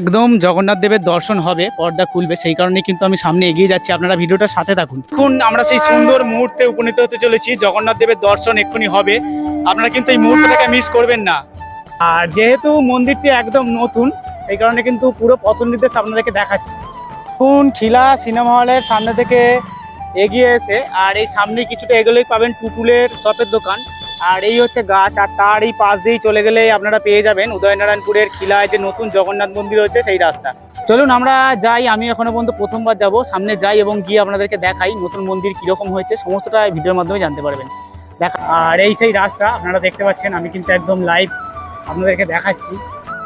একদম জগন্নাথ দেবের দর্শন হবে, পর্দা খুলবে, সেই কারণে কিন্তু আমি সামনে এগিয়ে যাচ্ছি। আপনারা ভিডিওটা সাথে থাকুন। এখন আমরা সেই সুন্দর মুহূর্তে উপনীত হতে চলেছি। জগন্নাথ দেবের দর্শন এক্ষুনি হবে। আপনারা কিন্তু এই মুহূর্তটাকে মিস করবেন না। আর যেহেতু মন্দিরটি একদম নতুন, সেই কারণে কিন্তু পুরো পথ নির্দেশ আপনাদেরকে দেখাচ্ছি। এখন খিলা সিনেমা হলের সামনে থেকে এগিয়ে এসে, আর এই সামনে কিছুটা এগোলেই পাবেন টুটুলের চপের দোকান। আর এই হচ্ছে গাছ, আর তার এই পাশ দিয়েই চলে গেলে আপনারা পেয়ে যাবেন উদয়নারায়ণপুরের খিলায় যে নতুন জগন্নাথ মন্দির হচ্ছে সেই রাস্তা। চলুন, আমরা যাই, আমি এখনও পর্যন্ত প্রথমবার যাব। সামনে যাই এবং গিয়ে আপনাদেরকে দেখাই নতুন মন্দির কীরকম হয়েছে, সমস্তটা ভিডিওর মাধ্যমে জানতে পারবেন। দেখা আর এই সেই রাস্তা, আপনারা দেখতে পাচ্ছেন, আমি কিন্তু একদম লাইভ আপনাদেরকে দেখাচ্ছি।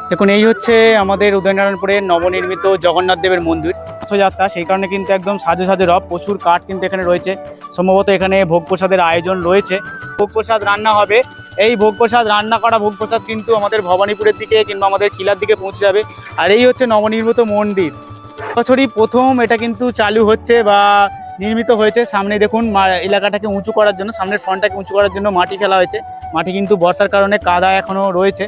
দেখুন, এই হচ্ছে আমাদের উদয়নারায়ণপুরের নবনির্মিত জগন্নাথ দেবের মন্দির। রথযাত্রা, সেই কারণে কিন্তু একদম সাজে সাজে রব প্রচুর কাঠ কিন্তু এখানে রয়েছে। সম্ভবত এখানে ভোগ প্রসাদের আয়োজন রয়েছে। ভোগ প্রসাদ রান্না হবে। এই ভোগ প্রসাদ রান্না করা ভোগ প্রসাদ কিন্তু আমাদের ভবানীপুরের দিকে কিংবা আমাদের কিলার দিকে পৌঁছে যাবে। আর এই হচ্ছে নবনির্মিত মন্দির। বছরই প্রথম এটা কিন্তু চালু হচ্ছে বা নির্মিত হয়েছে। সামনে দেখুন এলাকাটাকে উঁচু করার জন্য, সামনের ফ্রন্টটাকে উঁচু করার জন্য মাটি ফেলা হয়েছে। মাটি কিন্তু বর্ষার কারণে কাদা এখনও রয়েছে।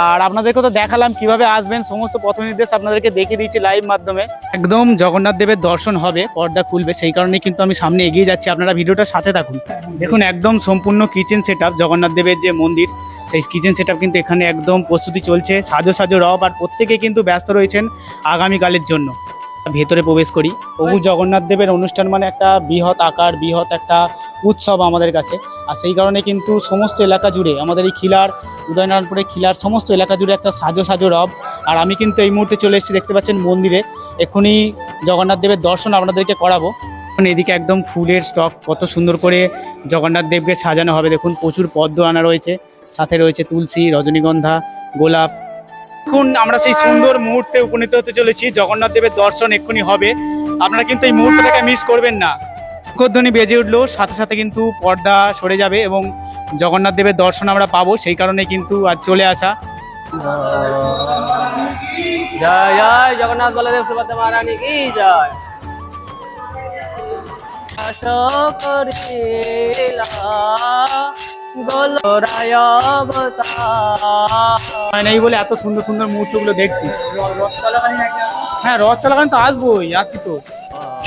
আর আপনাদেরকে তো দেখালাম কীভাবে আসবেন সমস্ত পথ নির্দেশ আপনাদেরকে দেখিয়ে দিয়েছি লাইভ মাধ্যমে। একদম জগন্নাথ দেবের দর্শন হবে পর্দা খুলবে সেই কারণে কিন্তু আমি সামনে এগিয়ে যাচ্ছি। আপনারা ভিডিওটা সাথে থাকুন। দেখুন একদম সম্পূর্ণ কিচেন সেট আপ জগন্নাথ দেবের যে মন্দির সেই কিচেন সেট কিন্তু এখানে একদম প্রস্তুতি চলছে। সাজো সাজো রব আর প্রত্যেকে কিন্তু ব্যস্ত রয়েছেন আগামীকালের জন্য। ভেতরে প্রবেশ করি। প্রভু জগন্নাথ দেবের অনুষ্ঠান মানে একটা বৃহৎ আকার বৃহৎ একটা উৎসব আমাদের কাছে। আর সেই কারণে কিন্তু সমস্ত এলাকা জুড়ে, আমাদের এই খিলার, উদয়নারায়ণপুরের খিলার, সমস্ত এলাকা জুড়ে একটা সাজো সাজো রব। আর আমি কিন্তু এই মুহূর্তে চলে এসেছি, দেখতে পাচ্ছেন মন্দিরে। এক্ষুনি জগন্নাথ দেবের দর্শন আপনাদেরকে করাবো। এদিকে একদম ফুলের স্টক, কত সুন্দর করে জগন্নাথ দেবকে সাজানো হবে। দেখুন, প্রচুর পদ্ম আনা রয়েছে। সাথে রয়েছে তুলসী, রজনীগন্ধা, গোলাপ। এখন আমরা সেই সুন্দর মুহূর্তে উপনীত হতে চলেছি। জগন্নাথ দেবের দর্শন এক্ষুনি হবে। আপনারা কিন্তু এই মুহূর্তটাকে মিস করবেন না। ধ্বনি বেজে উঠল। সাথে সাথে কিন্তু পর্দা সরে যাবে এবং জগন্নাথ দেবের দর্শন আমরা পাবো। সেই কারণে কিন্তু আর চলে আসা। জয় জয় জগন্নাথ বলদেব সুভদ্রা মহারানী কি জয়? আশ করিলা গোলরায় অবতার। হয় নাই বলে এত সুন্দর সুন্দর মুহূর্তগুলো দেখছি। হ্যাঁ রথ চলাকালীন তো আসবোই আছি তো।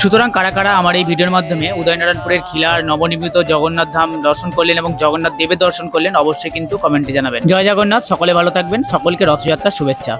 সুতরাং কারা কারা আমার এই ভিডিওর মাধ্যমে উদয়নারায়ণপুরের খিলার নবনির্মিত জগন্নাথ ধাম দর্শন করলেন এবং জগন্নাথ দেবের দর্শন করলেন, অবশ্যই কিন্তু কমেন্টে জানাবেন। জয় জগন্নাথ, সকলে ভালো থাকবেন, সকলকে রথযাত্রার শুভেচ্ছা।